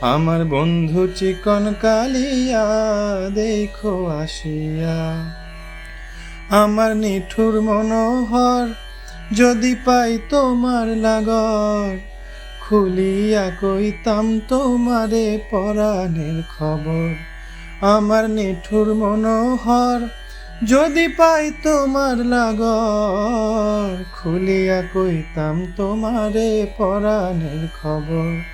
আমার বন্ধু চিকন কালিয়া, দেখো আসিয়া। আমার নিঠুর মনোহর, যদি পাই তোমার লাগর, খুলিয়া কইতাম তোমারে পরাণের খবর। আমার নিঠুর মনোহর, যদি পাই তোমার লাগর, খুলিয়া কইতাম তোমারে পরাণের খবর।